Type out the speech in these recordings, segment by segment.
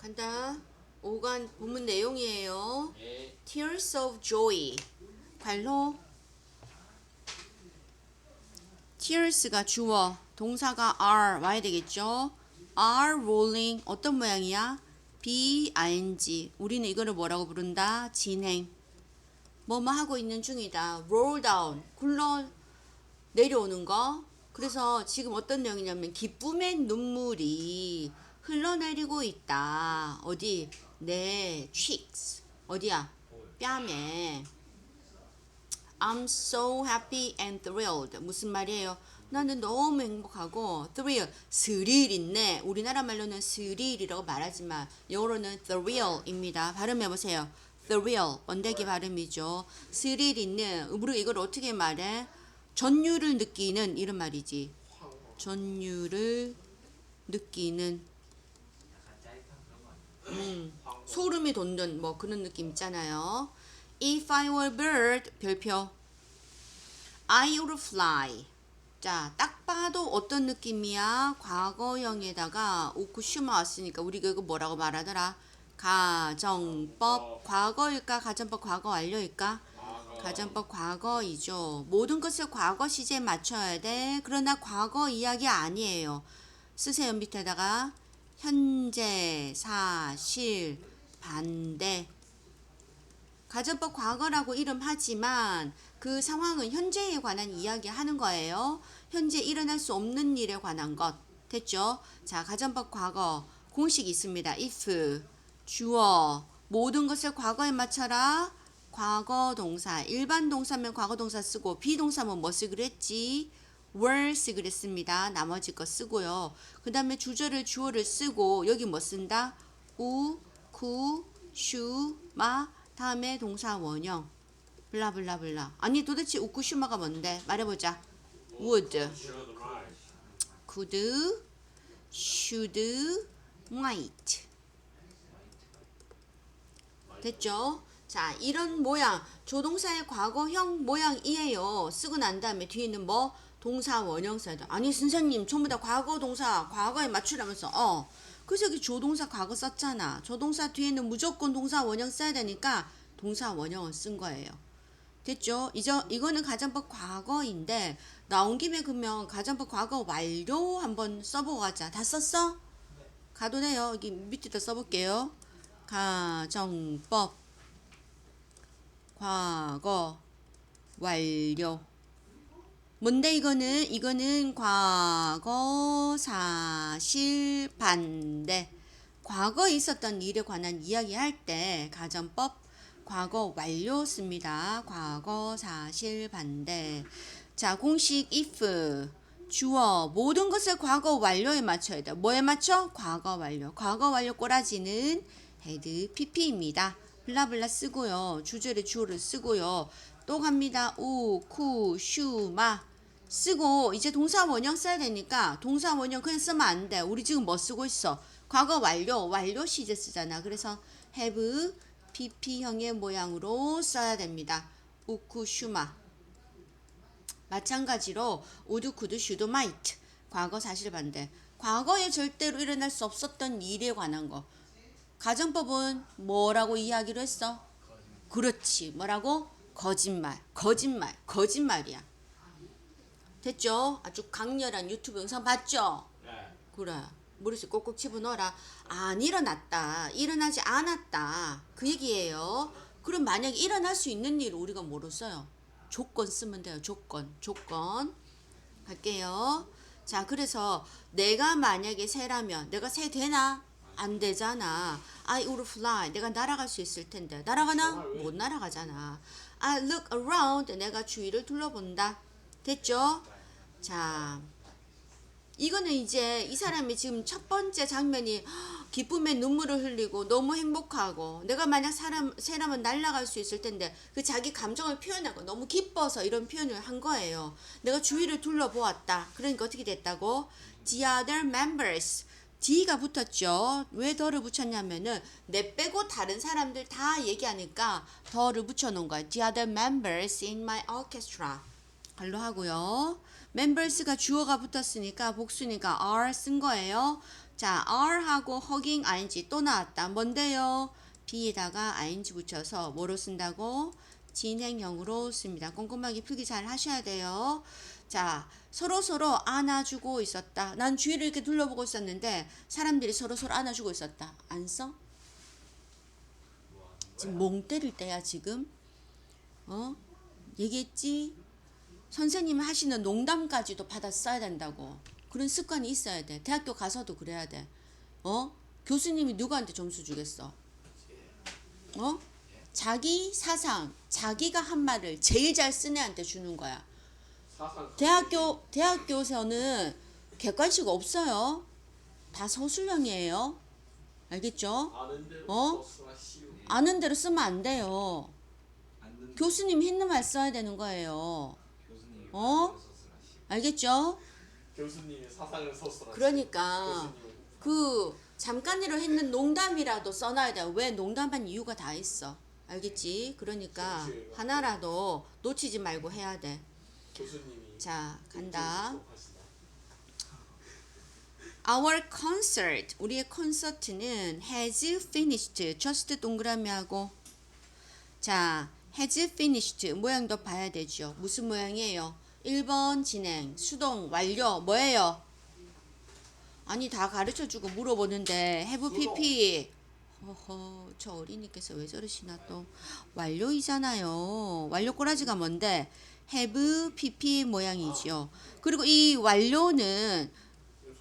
간다. 5간 본문 내용이에요. 예. Tears of Joy. 관로. Tears가 주어, 동사가 are 와야 되겠죠. are rolling 어떤 모양이야? B ing. 우리는 이거를 뭐라고 부른다? 진행. 뭐뭐 하고 있는 중이다. roll down. 굴러 내려오는 거. 그래서 지금 어떤 내용이냐면 기쁨의 눈물이 흘러내리고 있다. 어디? 내 cheeks. 어디야? 뺨에. I'm so happy and thrilled. 무슨 말이에요? 나는 너무 행복하고 thrill, 스릴 있네. 우리나라 말로는 스릴이라고 말하지만 영어로는 thrill입니다. 발음해 보세요. thrill, 번데기 발음이죠. 스릴 있는. 우리가 이걸 어떻게 말해? 전율을 느끼는 이런 말이지. 전율을 느끼는 음, 소름이 돋는 뭐 그런 느낌 있잖아요. If I were bird 별표 I would fly. 자, 딱 봐도 어떤 느낌이야? 과거형에다가 오쿠슈마 왔으니까 우리가 이거 뭐라고 말하더라? 가정법 과거일까? 가정법 과거 완료일까? 가정법 과거이죠. 모든 것을 과거 시제에 맞춰야 돼. 그러나 과거 이야기 아니에요. 쓰세요 밑에다가 현재, 사실, 반대. 가정법 과거라고 이름하지만 그 상황은 현재에 관한 이야기 하는 거예요. 현재 일어날 수 없는 일에 관한 것. 됐죠? 자, 가정법 과거 공식 있습니다. if 주어 모든 것을 과거에 맞춰라. 과거 동사 일반 동사면 과거 동사 쓰고 비동사면 뭐 쓰기로 했지? Were 쓰기로 했습니다. 나머지 거 쓰고요. 그 다음에 주절을 주어를 쓰고 여기 뭐 쓴다? 우, 구, 슈, 마 다음에 동사 원형 블라블라블라 아니 도대체 우쿠 슈마가 뭔데? 말해보자. would, could, should, might 됐죠? 자, 이런 모양, 조동사의 과거형 모양이에요. 쓰고 난 다음에 뒤에 있는 뭐? 동사 원형 써야 돼. 아니, 선생님, 전부 다 과거 동사, 과거에 맞추라면서. 어. 그래서 여기 조동사 과거 썼잖아. 조동사 뒤에는 무조건 동사 원형 써야 되니까 동사 원형을 쓴 거예요. 됐죠? 이저, 이거는 가정법 과거인데, 나온 김에 그러면 가정법 과거 완료 한번 써보고 가자. 다 썼어? 가도 돼요. 여기 밑에다 써볼게요. 가정법 과거 완료 뭔데 이거는 이거는 과거 사실 반대 과거에 있었던 일에 관한 이야기 할 때 가정법 과거 완료 씁니다. 과거 사실 반대 자 공식 if 주어 모든 것을 과거 완료에 맞춰야 돼. 뭐에 맞춰? 과거 완료. 과거 완료 꼬라지는 헤드 pp입니다. 블라블라 쓰고요. 주절에 주어를 쓰고요. 또 갑니다. 우, 쿠, 슈, 마 쓰고 이제 동사 원형 써야 되니까 동사 원형 그냥 쓰면 안 돼. 우리 지금 뭐 쓰고 있어? 과거 완료, 완료 시제 쓰잖아. 그래서 have pp형의 모양으로 써야 됩니다. 우쿠, 슈마 마찬가지로 우드, 쿠드, 슈도, 마이트 과거 사실 반대 과거에 절대로 일어날 수 없었던 일에 관한 거 가정법은 뭐라고 이야기를 했어? 그렇지. 뭐라고? 거짓말. 거짓말. 거짓말이야. 됐죠? 아주 강렬한 유튜브 영상 봤죠? 네. 그래. 머릿속에 꼭꼭 집어넣어라. 안 일어났다. 일어나지 않았다. 그 얘기예요. 그럼 만약에 일어날 수 있는 일을 우리가 뭐로 써요? 조건 쓰면 돼요. 조건. 조건. 갈게요. 자, 그래서 내가 만약에 새라면 내가 새 되나? 안 되잖아. I would fly. 내가 날아갈 수 있을 텐데. 날아가나? 못 날아가잖아. I look around. 내가 주위를 둘러본다. 됐죠? 자, 이거는 이제 이 사람이 지금 첫 번째 장면이 기쁨의 눈물을 흘리고 너무 행복하고 내가 만약 사람 새라면 날아갈 수 있을 텐데 그 자기 감정을 표현하고 너무 기뻐서 이런 표현을 한 거예요. 내가 주위를 둘러보았다. 그러니까 어떻게 됐다고? The other members. D가 붙었죠. 왜 더를 붙였냐면은 내 빼고 다른 사람들 다 얘기하니까 더를 붙여놓은 거야. The other members in my orchestra. 발로 하고요. members가 주어가 붙었으니까 복수니까 are 쓴 거예요. 자, are하고 hugging ing 또 나왔다. 뭔데요? be에다가 ing 붙여서 뭐로 쓴다고? 진행형으로 씁니다. 꼼꼼하게 필기 잘 하셔야 돼요. 자, 서로 서로 안아주고 있었다. 난 주위를 이렇게 둘러보고 있었는데 사람들이 서로 서로 안아주고 있었다. 안 써? 지금 멍 때릴 때야 지금. 어? 얘기했지? 선생님이 하시는 농담까지도 받아 써야 된다고. 그런 습관이 있어야 돼. 대학교 가서도 그래야 돼. 어? 교수님이 누구한테 점수 주겠어? 어? 자기 사상, 자기가 한 말을 제일 잘 쓴 애한테 주는 거야. 대학교 대학교에서는 객관식 없어요. 다 서술형이에요. 알겠죠? 어? 아는 대로 쓰면 안 돼요. 교수님 했는 말 써야 되는 거예요. 어? 알겠죠? 교수님의 사상을 써라. 그러니까 그 잠깐이라 했는 농담이라도 써놔야 돼. 왜 농담한 이유가 다 있어. 알겠지? 그러니까 하나라도 놓치지 말고 해야 돼. 교수님이 자, 간다. Our concert, 우리의 콘서트는 has finished. just 동그라미하고 자, has finished 모양도 봐야 되죠. 무슨 모양이에요? 1번 진행, 수동, 완료, 뭐예요? 아니 다 가르쳐주고 물어보는데 have pp 허허 저 어린이께서 왜 저러시나 또 완료이잖아요. 완료 꼬라지가 뭔데 have pp 모양이지요. 그리고 이 완료는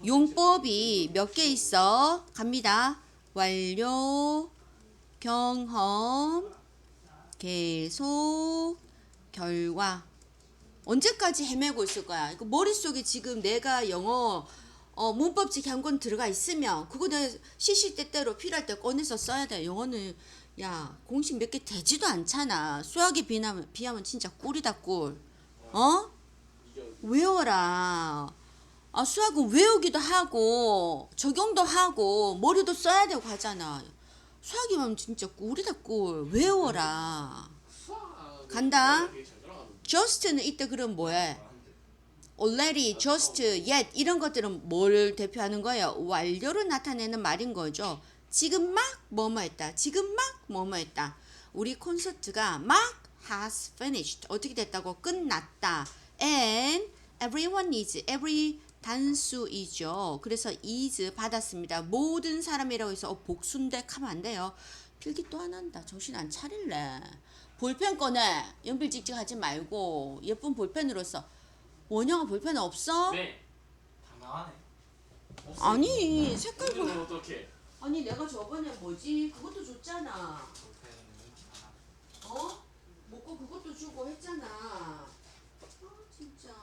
용법이 몇 개 있어? 갑니다. 완료, 경험, 계속, 결과. 언제까지 헤매고 있을 거야? 이거 머릿속에 지금 내가 영어 어, 문법집 한권 들어가 있으면 그거 내가 시시때때로 필요할 때 꺼내서 써야 돼. 영어는 야 공식 몇 개 되지도 않잖아. 수학에 비하면 비하면 진짜 꿀이다 꿀. 어? 외워라. 아, 수학은 외우기도 하고, 적용도 하고, 머리도 써야 되고 하잖아. 수학이면 진짜 꿀이다, 꿀. 외워라. 간다. just는 이때 그럼 뭐해? already, just, yet 이런 것들은 뭘 대표하는 거예요? 완료를 나타내는 말인 거죠. 지금 막 뭐뭐 했다. 지금 막 뭐뭐 했다. 우리 콘서트가 막 has finished. 어떻게 됐다고? 끝났다. And everyone is, every 단수이죠. 그래서 is 받았습니다. 모든 사람이라고 해서 어, 복수인데 하면 안 돼요. 필기 또 안 한다. 정신 안 차릴래. 볼펜 꺼내. 연필 찍찍 하지 말고 예쁜 볼펜으로 써. 원영아 볼펜 없어? 네. 당당하네. 아니 색깔 볼. 이건 어떻게? 아니 내가 저번에 뭐지 그것도 줬잖아. 어? 먹고 그것도 주고 했잖아. 아 진짜.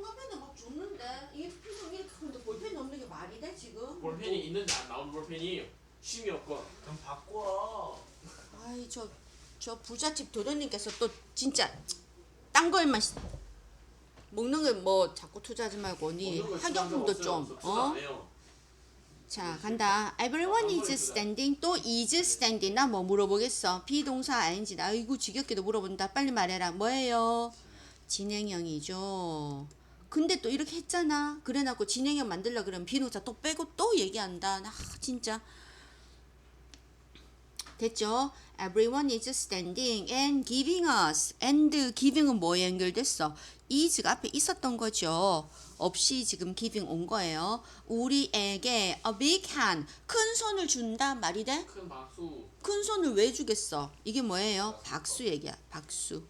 평가펜도 막 줬는데 이게 필요 이렇게 근데 볼펜이 없는 게 말이 돼 지금? 볼펜이 있는데 안 나오는 볼펜이에요. 쉼이 없고. 좀 바꿔. 아이 저 저 부잣집 도련님께서 또 진짜 딴 걸만 시- 먹는 거 뭐 자꾸 투자하지 말고 언니 먹는 거 학용품도. 좀 없어. 어? 자 간다 everyone is standing 또 is standing 나 뭐 물어보겠어 비동사 ing다 아이고 지겹게도 물어본다 빨리 말해라 뭐예요 진행형이죠 근데 또 이렇게 했잖아 그래놓고 진행형 만들려 그러면 비동사 또 빼고 또 얘기한다 나 진짜 됐죠? Everyone is standing and giving us. and giving은 뭐에 연결됐어? is가 앞에 있었던 거죠. 없이 지금 giving 온 거예요. 우리에게 a big hand. 큰 손을 준다 말이 돼? 큰 박수. 큰 손을 왜 주겠어? 이게 뭐예요? 박수 얘기야. 박수.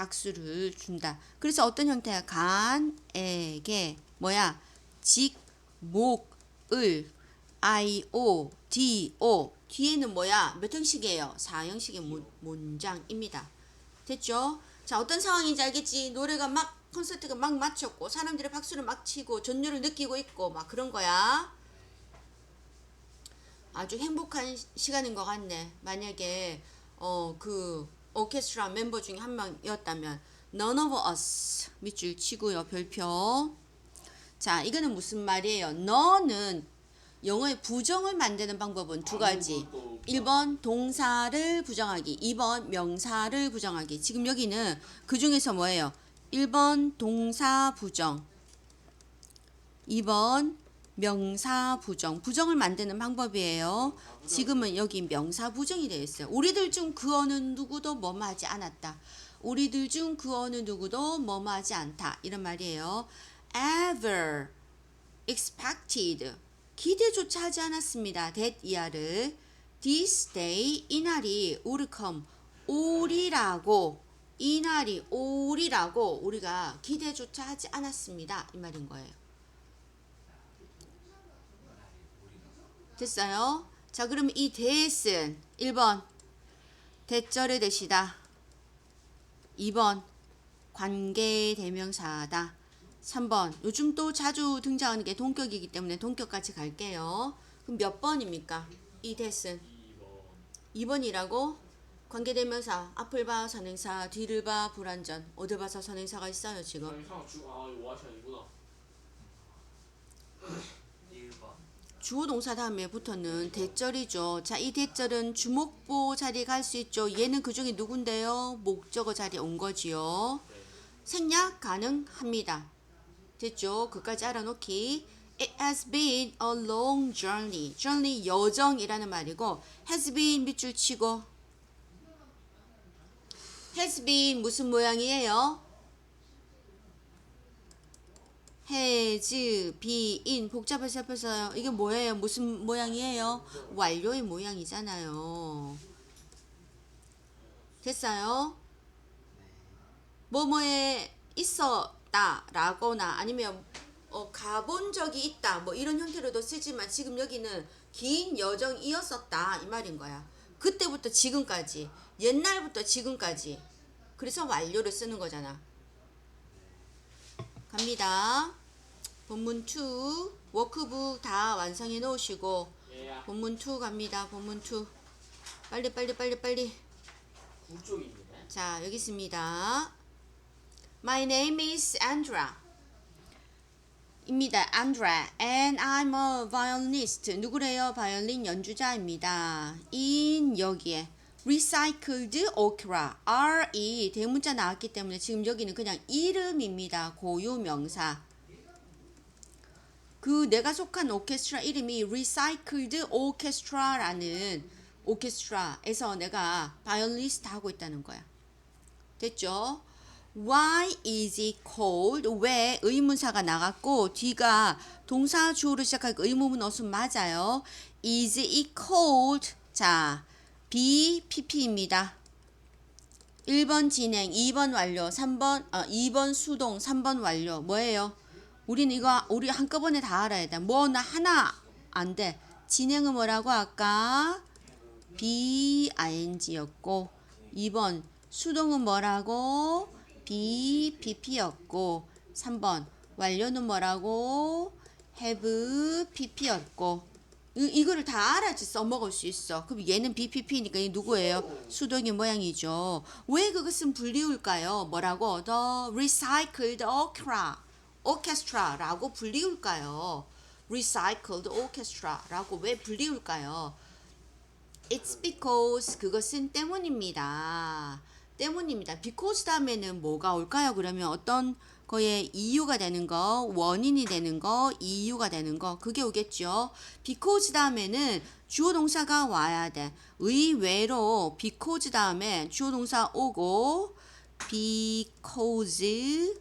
박수를 준다. 그래서 어떤 형태야? 간에게 뭐야? 직, 목, 을, I, O, D, O. 뒤에는 뭐야? 몇 형식이에요? 4형식의 문, 문장입니다. 됐죠? 자, 어떤 상황인지 알겠지? 노래가 막, 콘서트가 막 마쳤고, 사람들이 박수를 막 치고, 전율을 느끼고 있고, 막 그런 거야. 아주 행복한 시- 시간인 것 같네. 만약에 어 그 오케스트라 멤버 중에 한 명이었다면 None of us 밑줄 치고요 별표. 자 이거는 무슨 말이에요? 너는 영어의 부정을 만드는 방법은 두 가지. 아무것도 1번 동사를 부정하기, 2번 명사를 부정하기. 지금 여기는 그 중에서 뭐예요? 1번 동사 부정. 2번 명사 부정. 부정을 만드는 방법이에요. 지금은 여기 명사 부정이 되어 있어요. 우리들 중 그 어느 누구도 뭐뭐 하지 않았다. 우리들 중 그 어느 누구도 뭐뭐 하지 않다. 이런 말이에요. ever expected 기대조차 하지 않았습니다. that 이하를 this day 이날이 would come 오리라고 이날이 오리라고 우리가 기대조차 하지 않았습니다. 이 말인 거예요. 됐어요? 자, 그럼 이 대신 1번 대절의 대시다. 2번 관계 대명사다. 3번 요즘 또 자주 등장하는 게 동격이기 때문에 동격까지 갈게요. 그럼 몇 번입니까? 이 대신 2번 2번이라고 관계대명사 앞을 봐 선행사 뒤를 봐 불완전 어딜 봐서 선행사가 있어요 지금 아 주어 동사 다음에 붙어는 대절이죠. 자 이 대절은 주목보 자리에 갈 수 있죠. 얘는 그 중에 누군데요? 목적어 자리에 온 거지요. 생략 가능합니다. 됐죠? 그까지 알아놓기. It has been a long journey. Journey 여정이라는 말이고 has been 밑줄 치고. has been 무슨 모양이에요? Has been 복잡해서 옆에서요. 이게 뭐예요? 무슨 모양이에요? 완료의 모양이잖아요. 됐어요? 뭐뭐에 있었다 라거나 아니면 어, 가본 적이 있다 뭐 이런 형태로도 쓰지만 지금 여기는 긴 여정이었었다 이 말인 거야. 그때부터 지금까지 옛날부터 지금까지 그래서 완료를 쓰는 거잖아. 갑니다. 본문 2 워크북 다 완성해 놓으시고 얘야 본문 2 갑니다. 본문 2 빨리 빨리 빨리 빨리 자, 여기 있습니다. My name is Andra. 입니다. Andra. And I'm a violinist. 누구래요? 바이올린 연주자입니다. in 여기에 recycled orchestra. R이 대문자 나왔기 때문에 지금 여기는 그냥 이름입니다. 고유 명사. 그 내가 속한 오케스트라 이름이 Recycled Orchestra라는 오케스트라에서 내가 바이올리스트 하고 있다는 거야. 됐죠? Why is it cold? 왜 의문사가 나갔고 뒤가 동사 주어로 시작할 의문문 어순 맞아요. Is it cold? 자, BPP입니다. 1번 진행, 2번 완료, 3번 어, 2번 수동, 3번 완료. 뭐예요? 우리는 이거 우리 한꺼번에 다 알아야 돼. 뭐 나 하나 안 돼. 진행은 뭐라고 아까 BING였고 2번 수동은 뭐라고 BPP였고 3번 완료는 뭐라고 have PP였고 이, 이거를 다 알아야지 써먹을 수 있어. 그럼 얘는 BPP니까 이 누구예요? 수동의 모양이죠. 왜 그것은 불리울까요? 뭐라고? The recycled orchestra, orchestra라고 불리울까요? recycled orchestra라고 왜 불리울까요? It's because 그것은 때문입니다. 때문입니다. because 다음에는 뭐가 올까요? 그러면 어떤 거에 이유가 되는 거, 원인이 되는 거, 이유가 되는 거, 그게 오겠죠. because 다음에는 주어 동사가 와야 돼. 의외로 because 다음에 주어 동사 오고 because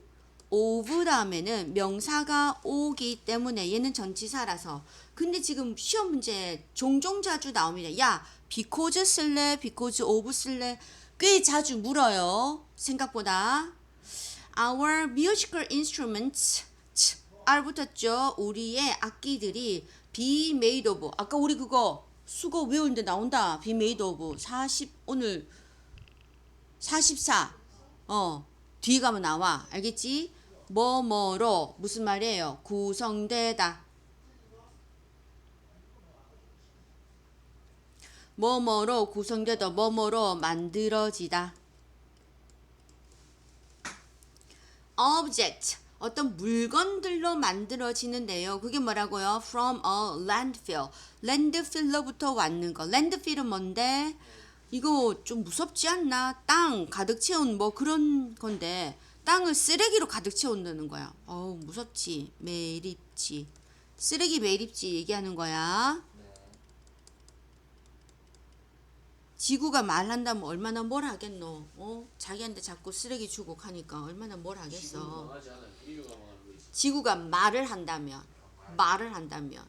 of 다음에는 명사가 오기 때문에 얘는 전치사라서 근데 지금 시험 문제 종종 자주 나옵니다. 야, because 쓸래? because of 쓸래? 꽤 자주 물어요. 생각보다. Our musical instruments 치, R 붙었죠. 우리의 악기들이 be made of. 아까 우리 그거 수거 외우는데 나온다. be made of. 40 오늘 44. 어. 뒤에 가면 나와. 알겠지? 뭐뭐로 무슨 말이에요? 구성되다. 뭐뭐로 구성되다. 뭐뭐로 만들어지다. Object 어떤 물건들로 만들어지는데요. 그게 뭐라고요? From a landfill. landfill로부터 왔는 거. landfill은 뭔데? 이거 좀 무섭지 않나? 땅 가득 채운 뭐 그런 건데 땅을 쓰레기로 가득 채운다는 거야. 어우 무섭지 매립지 쓰레기 매립지 얘기하는 거야. 네. 지구가 말한다면 얼마나 뭘 하겠노? 어? 자기한테 자꾸 쓰레기 주고 가니까 얼마나 뭘 하겠어? 지구가 말을 한다면 말을 한다면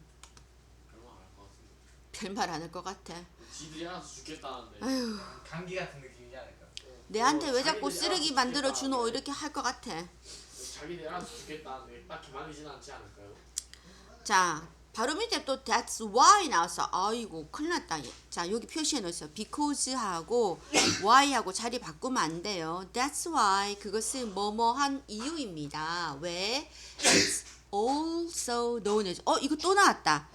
별말 안 할것 안할것 같아. 지들이 알아서 죽겠다는데. 아휴 감기 같은 느낌이지 않을까? 내한테 어, 왜 자꾸 자기들이 쓰레기 만들어. 주노 이렇게 할 것 같아. 자기들이 알아서 죽겠다는데 딱히 말리진 않지 않을까요? 자, 바로 밑에 또 that's why 나왔어. 아이고, 큰일 났다. 자, 여기 표시해 놓았어. because하고 why하고 자리 바꾸면 안 돼요. That's why 그것은 뭐뭐한 이유입니다. 왜? It's also known as. 어, 이거 또 나왔다.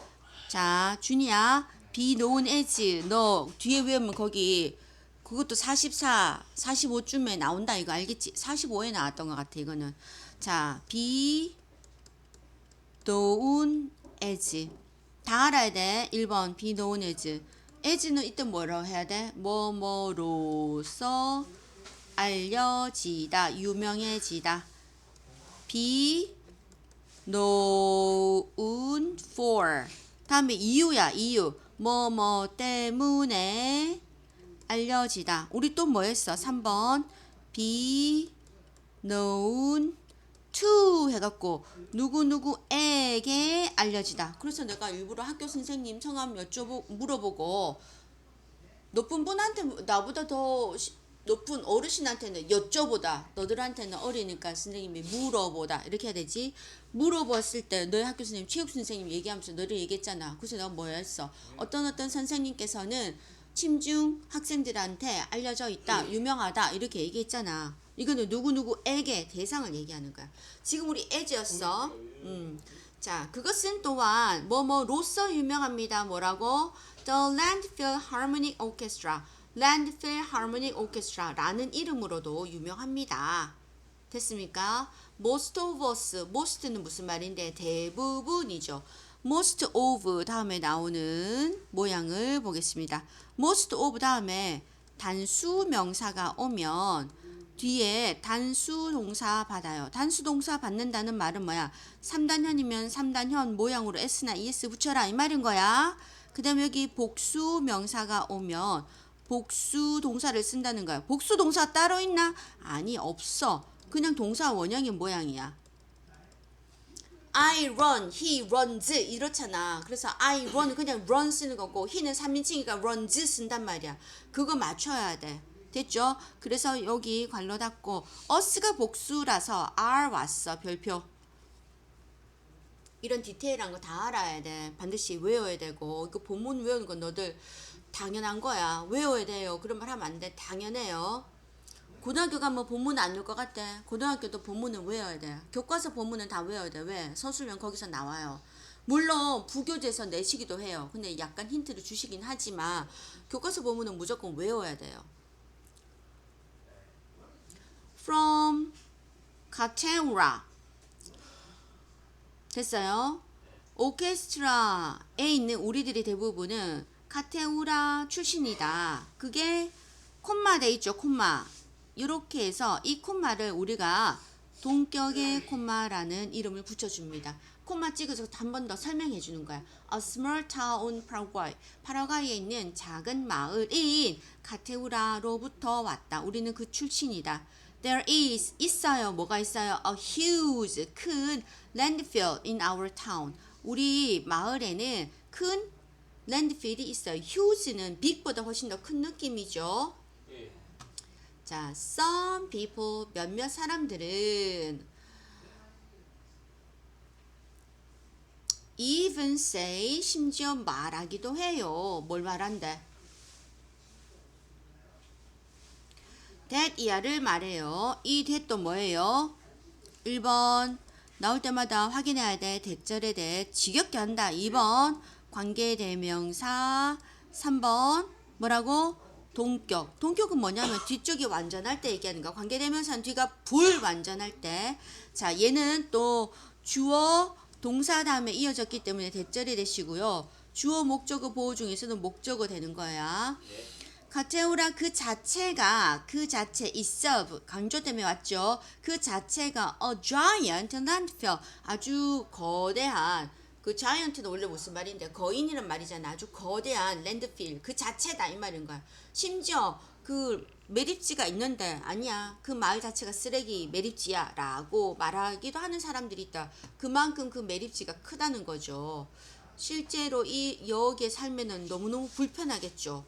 자, 준이야. be known as. 너 뒤에 외우면 거기 그것도 44, 45쯤에 나온다 이거 알겠지? 45에 나왔던 것 같아 이거는. 자, be known as 다 알아야 돼. 1번 be known as as는 이때 뭐라고 해야 돼? 뭐뭐로서 알려지다, 유명해지다. known for 다음에 이유야, 이유. 뭐뭐 때문에 알려지다. 우리 또 뭐 했어? 3번 be known to 해갖고 누구누구에게 알려지다. 그래서 내가 일부러 학교 선생님 성함 여쭤보 물어보고 높은 분한테 나보다 더 시- 높은 어르신한테는 여쭤보다 너들한테는 어리니까 선생님이 물어보다 이렇게 해야 되지. 물어봤을 때 너희 학교 선생님 체육 선생님 얘기하면서 너를 얘기했잖아. 그래서 내가 뭐 했어? 어떤 어떤 선생님께서는 침중 학생들한테 알려져 있다 유명하다 이렇게 얘기했잖아 이거는 누구누구에게 대상을 얘기하는 거야 지금 우리 애지였어 음. 자, 그것은 또한 뭐뭐로서 유명합니다. 뭐라고? The Landfill Harmonic Orchestra. Landfill Harmonic Orchestra라는 이름으로도 유명합니다. 됐습니까? Most of us. most는 무슨 말인데 대부분이죠. Most of 다음에 나오는 모양을 보겠습니다. Most of 다음에 단수 명사가 오면 뒤에 단수 동사 받아요. 단수 동사 받는다는 말은 뭐야? 3단현이면 3단현 모양으로 s나 es 붙여라 이 말인 거야. 그 다음에 여기 복수 명사가 오면 복수 동사를 쓴다는 거야. 복수 동사 따로 있나? 아니 없어. 그냥 동사 원형의 모양이야. I run, he runs 이렇잖아. 그래서 I run 그냥 run 쓰는 거고 he는 3인칭이니까 runs 쓴단 말이야. 그거 맞춰야 돼. 됐죠? 그래서 여기 관로 닫고 us가 복수라서 are 왔어. 별표. 이런 디테일한 거 다 알아야 돼. 반드시 외워야 되고 이거 본문 외우는 건 너들 당연한 거야. 외워야 돼요. 그런 말 하면 안 돼. 당연해요. 고등학교 가면 본문 안 외울 것 같아. 고등학교도 본문은 외워야 돼. 교과서 본문은 다 외워야 돼. 왜? 서술형 거기서 나와요. 물론 부교재에서 내시기도 해요. 근데 약간 힌트를 주시긴 하지만 교과서 본문은 무조건 외워야 돼요. From Katera 됐어요? 오케스트라에 있는 우리들이 대부분은 카테우라 출신이다. 그게 콤마 돼 있죠, 콤마. 이렇게 해서 이 콤마를 우리가 동격의 콤마라는 이름을 붙여줍니다. 콤마 찍어서 한 번 더 설명해 주는 거야. A small town Paraguay. 파라과이에 있는 작은 마을인 카테우라로부터 왔다. 우리는 그 출신이다. There is 있어요. 뭐가 있어요? A huge 큰 landfill in our town. 우리 마을에는 큰 landfill이 있어요. huge는 big보다 훨씬 더 큰 느낌이죠. 예. 자, some people 몇몇 사람들은 even say 심지어 말하기도 해요. 뭘 말한대? That 이하를 말해요. 이 that도 뭐예요? 1번 나올 때마다 확인해야 돼. 대절에 대해 지겹게 한다. 2번 관계대명사 3번 뭐라고? 동격. 동격은 뭐냐면 뒤쪽이 완전할 때 얘기하는 거. 관계대명사는 뒤가 불완전할 때. 자, 얘는 또 주어 동사 다음에 이어졌기 때문에 대절이 되시고요. 주어 목적어 보호 중에서는 목적어 되는 거야. 예. 카테오라 그 자체가 그 자체 itself 강조 때문에 왔죠. 그 자체가 a giant landfill 아주 거대한 그 giant는 원래 무슨 말인데 거인이란 말이잖아. 아주 거대한 랜드필 그 자체다 이 말인 거야. 심지어 그 매립지가 있는데 아니야 그 마을 자체가 쓰레기 매립지야 라고 말하기도 하는 사람들이 있다. 그만큼 그 매립지가 크다는 거죠. 실제로 이 여기에 살면은 너무너무 불편하겠죠.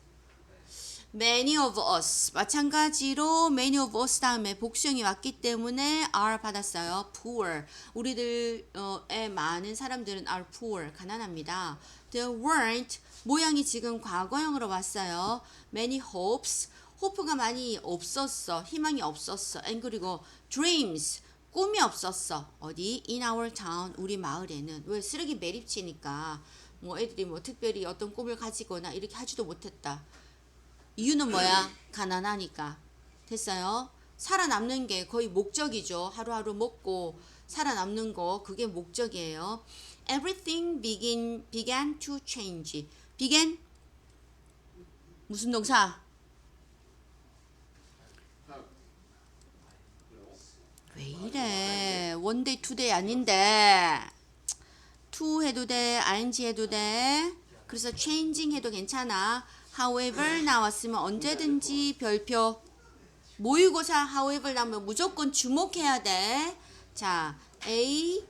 Many of us 마찬가지로 many of us 다음에 복수형이 왔기 때문에 are 받았어요. poor 우리들의 많은 사람들은 are poor 가난합니다. There weren't 모양이 지금 과거형으로 왔어요. Many hopes 호프가 많이 없었어 희망이 없었어. and 그리고 dreams 꿈이 없었어. 어디? In our town 우리 마을에는 왜 쓰레기 매립지니까 뭐 애들이 뭐 특별히 어떤 꿈을 가지거나 이렇게 하지도 못했다. 이유는 뭐야? 가난하니까. 됐어요? 살아남는 게 거의 목적이죠. 하루하루 먹고 살아남는 거 그게 목적이에요. Everything begin began to change. began 무슨 동사? 왜 이래? 원데이 투데이 아닌데. to 해도 돼, ing 해도 돼. 그래서 changing 해도 괜찮아. However 나왔으면 언제든지 별표. 모의고사 however 나오면 무조건 주목해야 돼. 자, A,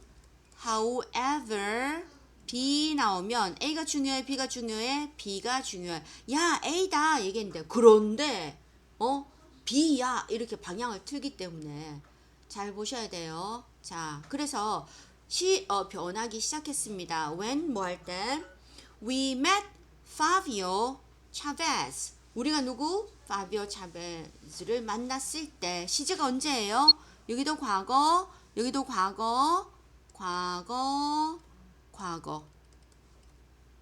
however, B 나오면 A가 중요해, B가 중요해, B가 중요해. 야, A다 얘기했는데 그런데 어 B야 이렇게 방향을 틀기 때문에 잘 보셔야 돼요. 자, 그래서 시 어, 변하기 시작했습니다. when 뭐 할 때? We met Fabio Chavez. 우리가 누구? 파비오 차베즈를 만났을 때 시제가 언제예요? 여기도 과거, 여기도 과거, 과거, 과거.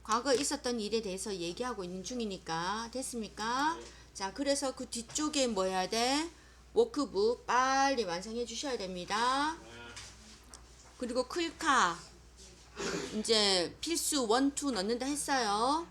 과거에 있었던 일에 대해서 얘기하고 있는 중이니까 됐습니까? 자, 그래서 그 뒤쪽에 뭐 해야 돼? 워크북 빨리 완성해 주셔야 됩니다. 그리고 클카 이제 필수 원, 투 넣는다 했어요.